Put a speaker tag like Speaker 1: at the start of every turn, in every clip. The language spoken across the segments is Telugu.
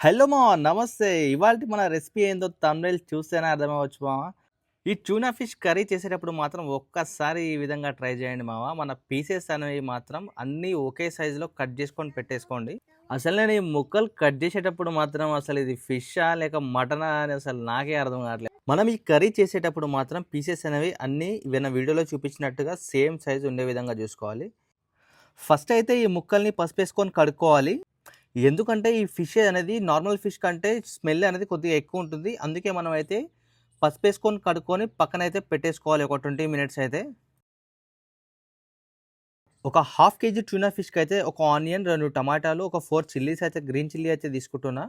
Speaker 1: హలో మావా నమస్తే. ఇవాళ మన రెసిపీ ఏందో తమిళ చూస్తేనే అర్థమవచ్చు మావా ఈ ట్యూనా ఫిష్ కర్రీ చేసేటప్పుడు మాత్రం ఒక్కసారి ఈ విధంగా ట్రై చేయండి మావా మన పీసెస్ అనేవి మాత్రం అన్నీ ఒకే సైజులో కట్ చేసుకొని పెట్టేసుకోండి. అసలు నేను ఈ ముక్కలు కట్ చేసేటప్పుడు మాత్రం అసలు ఇది ఫిషా లేక మటనా అని అసలు నాకే అర్థం కావట్లేదు. మనం ఈ కర్రీ చేసేటప్పుడు మాత్రం పీసెస్ అనేవి అన్నీ విన్న వీడియోలో చూపించినట్టుగా సేమ్ సైజు ఉండే విధంగా చూసుకోవాలి. ఫస్ట్ అయితే ఈ ముక్కల్ని పసుపేసుకొని కడుక్కోవాలి. ఎందుకంటే ఈ ఫిష్ అనేది నార్మల్ ఫిష్ కంటే స్మెల్ అనేది కొద్దిగా ఎక్కువ ఉంటుంది. అందుకే మనం అయితే పసుపు వేసుకొని కడుక్కొని పక్కన అయితే పెట్టేసుకోవాలి. ఒక ట్వంటీ మినిట్స్ అయితే. ఒక హాఫ్ కేజీ ట్యూనా ఫిష్కి అయితే ఒక ఆనియన్ రెండు టమాటాలు ఒక ఫోర్ చిల్లీస్ అయితే గ్రీన్ చిల్లీ అయితే తీసుకుంటున్నా.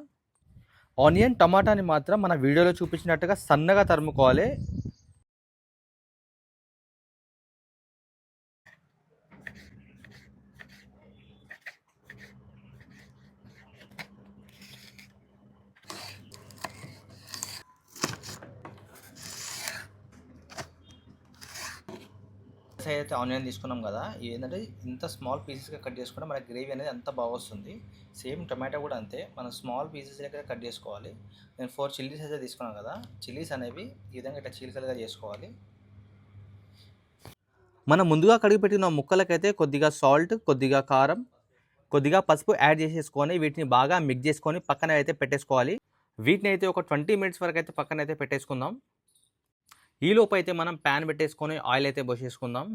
Speaker 1: ఆనియన్ టమాటాని మాత్రం మన వీడియోలో చూపించినట్టుగా సన్నగా తరుముకోవాలి. సైజ్ అయితే ఆనియన్ తీసుకున్నాం కదా ఏంటంటే ఇంత స్మాల్ పీసెస్గా కట్ చేసుకుంటే మనకి గ్రేవీ అనేది అంత బాగా వస్తుంది. సేమ్ టమాటో కూడా అంతే మనం స్మాల్ పీసెస్ దగ్గర కట్ చేసుకోవాలి. నేను ఫోర్ చిల్లీస్ అయితే తీసుకున్నాను కదా చిల్లీస్ అనేవి ఈ విధంగా ఇట్లా చీలికలుగా చేసుకోవాలి. మనం ముందుగా కడిగి పెట్టిన ముక్కలకైతే కొద్దిగా సాల్ట్ కొద్దిగా కారం కొద్దిగా పసుపు యాడ్ చేసేసుకొని వీటిని బాగా మిక్స్ చేసుకొని పక్కన అయితే పెట్టేసుకోవాలి. వీటిని అయితే ఒక ట్వంటీ మినిట్స్ వరకు అయితే పక్కన అయితే పెట్టేసుకుందాం. ఈ అయితే మనం ప్యాన్ పెట్టేసుకొని ఆయిల్ అయితే పోసేసుకుందాం.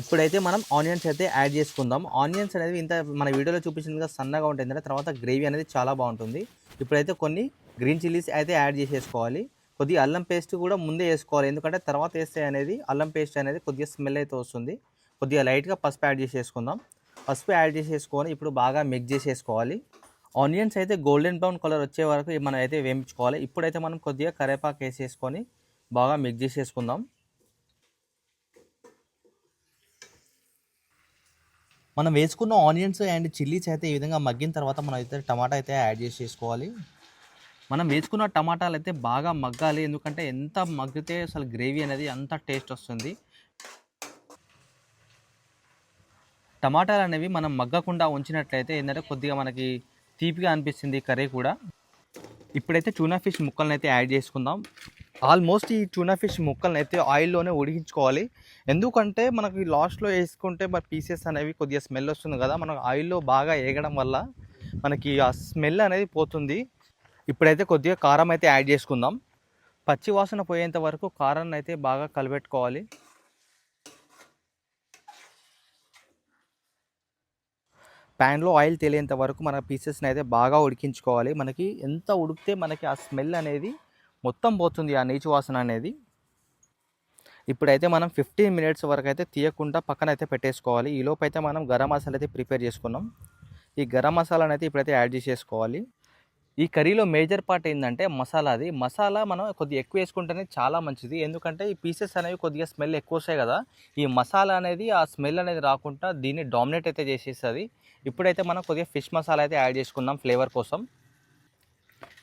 Speaker 1: ఇప్పుడైతే మనం ఆనియన్స్ అయితే యాడ్ చేసుకుందాం. ఆనియన్స్ అనేది ఇంత మన వీడియోలో చూపించినట్టుగా సన్నగా ఉంటుంది తర్వాత గ్రేవీ అనేది చాలా బాగుంటుంది. ఇప్పుడైతే కొన్ని గ్రీన్ చిల్లీస్ అయితే యాడ్ చేసేసుకోవాలి. కొద్దిగా అల్లం పేస్ట్ కూడా ముందే వేసుకోవాలి. ఎందుకంటే తర్వాత వేస్తే అనేది అల్లం పేస్ట్ అనేది కొద్దిగా స్మెల్ అయితే వస్తుంది. కొద్దిగా లైట్గా పసుపు యాడ్ చేసేసుకుందాం. పసుపు యాడ్ చేసేసుకొని ఇప్పుడు బాగా మిక్స్ చేసేసుకోవాలి. ఆనియన్స్ అయితే గోల్డెన్ బ్రౌన్ కలర్ వచ్చే వరకు మనం అయితే వేయించుకోవాలి. ఇప్పుడైతే మనం కొద్దిగా కరేపాకు వేసేసుకొని బాగా మిక్స్ చేసేసుకుందాం. మనం వేసుకున్న ఆనియన్స్ అండ్ చిల్లీస్ అయితే ఈ విధంగా మగ్గిన తర్వాత మనం అయితే టమాటా అయితే యాడ్ చేసేసుకోవాలి. మనం వేసుకున్న టమాటాలు అయితే బాగా మగ్గాలి. ఎందుకంటే ఎంత మగ్గితే అసలు గ్రేవీ అనేది అంత టేస్ట్ వస్తుంది. టమాటాలు అనేవి మనం మగ్గకుండా ఉంచినట్లయితే ఏంటంటే కొద్దిగా మనకి తీపిగా అనిపిస్తుంది కర్రీ కూడా. ఇప్పుడైతే చూనా ఫిష్ ముక్కలను అయితే యాడ్ చేసుకుందాం. ఆల్మోస్ట్ ఈ ట్యూనా ఫిష్ ముక్కల్ని అయితే ఆయిల్లోనే ఉడికించుకోవాలి. ఎందుకంటే మనకి లాస్ట్లో వేసుకుంటే మరి పీసెస్ అనేవి కొద్దిగా స్మెల్ వస్తుంది కదా మనకు ఆయిల్లో బాగా వేయడం వల్ల మనకి ఆ స్మెల్ అనేది పోతుంది. ఇప్పుడైతే కొద్దిగా కారం అయితే యాడ్ చేసుకుందాం. పచ్చి వాసన పోయేంత వరకు కారాన్ని అయితే బాగా కలిపెట్టుకోవాలి ప్యాన్లో ఆయిల్ తెలియేంత వరకు మన పీసెస్ని అయితే బాగా ఉడికించుకోవాలి. మనకి ఎంత ఉడికితే మనకి ఆ స్మెల్ అనేది మొత్తం పోతుంది ఆ నీచు వాసన అనేది. ఇప్పుడైతే మనం ఫిఫ్టీన్ మినిట్స్ వరకు అయితే తీయకుండా పక్కన అయితే పెట్టేసుకోవాలి. ఈ లోపు అయితే మనం గరం మసాలా అయితే ప్రిపేర్ చేసుకున్నాం. ఈ గరం మసాలాను అయితే ఇప్పుడైతే యాడ్ చేసేసుకోవాలి. ఈ కర్రీలో మేజర్ పార్ట్ ఏంటంటే మసాలా అది. మసాలా మనం కొద్దిగా ఎక్కువ వేసుకుంటేనే చాలా మంచిది. ఎందుకంటే ఈ పీసెస్ అనేవి కొద్దిగా స్మెల్ ఎక్కువ వస్తాయి కదా. ఈ మసాలా అనేది ఆ స్మెల్ అనేది రాకుండా దీన్ని డామినేట్ అయితే చేసేస్తుంది. ఇప్పుడైతే మనం కొద్దిగా ఫిష్ మసాలా అయితే యాడ్ చేసుకుందాం ఫ్లేవర్ కోసం.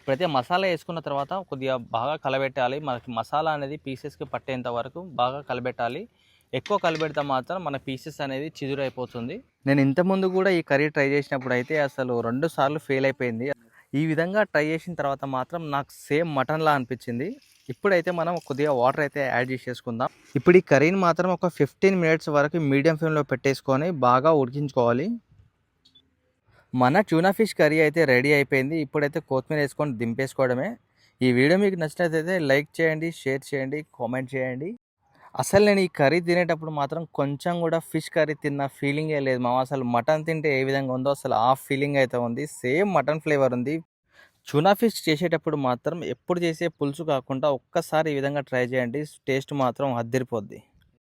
Speaker 1: ఇప్పుడైతే మసాలా వేసుకున్న తర్వాత కొద్దిగా బాగా కలబెట్టాలి. మనకి మసాలా అనేది పీసెస్కి పట్టేంత వరకు బాగా కలబెట్టాలి. ఎక్కువ కలిపెడితే మాత్రం మన పీసెస్ అనేది చిదురైపోతుంది. నేను ఇంతకుముందు కూడా ఈ కర్రీ ట్రై చేసినప్పుడు అయితే అసలు రెండు సార్లు ఫెయిల్ అయిపోయింది. ఈ విధంగా ట్రై చేసిన తర్వాత మాత్రం నాకు సేమ్ మటన్లా అనిపించింది. ఇప్పుడైతే మనం కొద్దిగా వాటర్ అయితే యాడ్ చేసేసుకుందాం. ఇప్పుడు ఈ కర్రీని మాత్రం ఒక ఫిఫ్టీన్ మినిట్స్ వరకు మీడియం ఫ్లేమ్లో పెట్టేసుకొని బాగా ఉడికించుకోవాలి. మన ట్యూనా ఫిష్ కర్రీ అయితే రెడీ అయిపోయింది. ఇప్పుడైతే కొత్తిమీర వేసుకొని దింపేసుకోవడమే. ఈ వీడియో మీకు నచ్చినట్లయితే లైక్ చేయండి షేర్ చేయండి కామెంట్ చేయండి. అసలు నేను ఈ కర్రీ తినేటప్పుడు మాత్రం కొంచెం కూడా ఫిష్ కర్రీ తిన్న ఫీలింగే లేదు. మా అసలు మటన్ తింటే ఏ విధంగా ఉందో అసలు ఆ ఫీలింగ్ అయితే ఉంది. సేమ్ మటన్ ఫ్లేవర్ ఉంది. చూనా ఫిష్ చేసేటప్పుడు మాత్రం ఎప్పుడు చేసే పులుసు కాకుండా ఒక్కసారి ఈ విధంగా ట్రై చేయండి. టేస్ట్ మాత్రం అద్దరిపోద్ది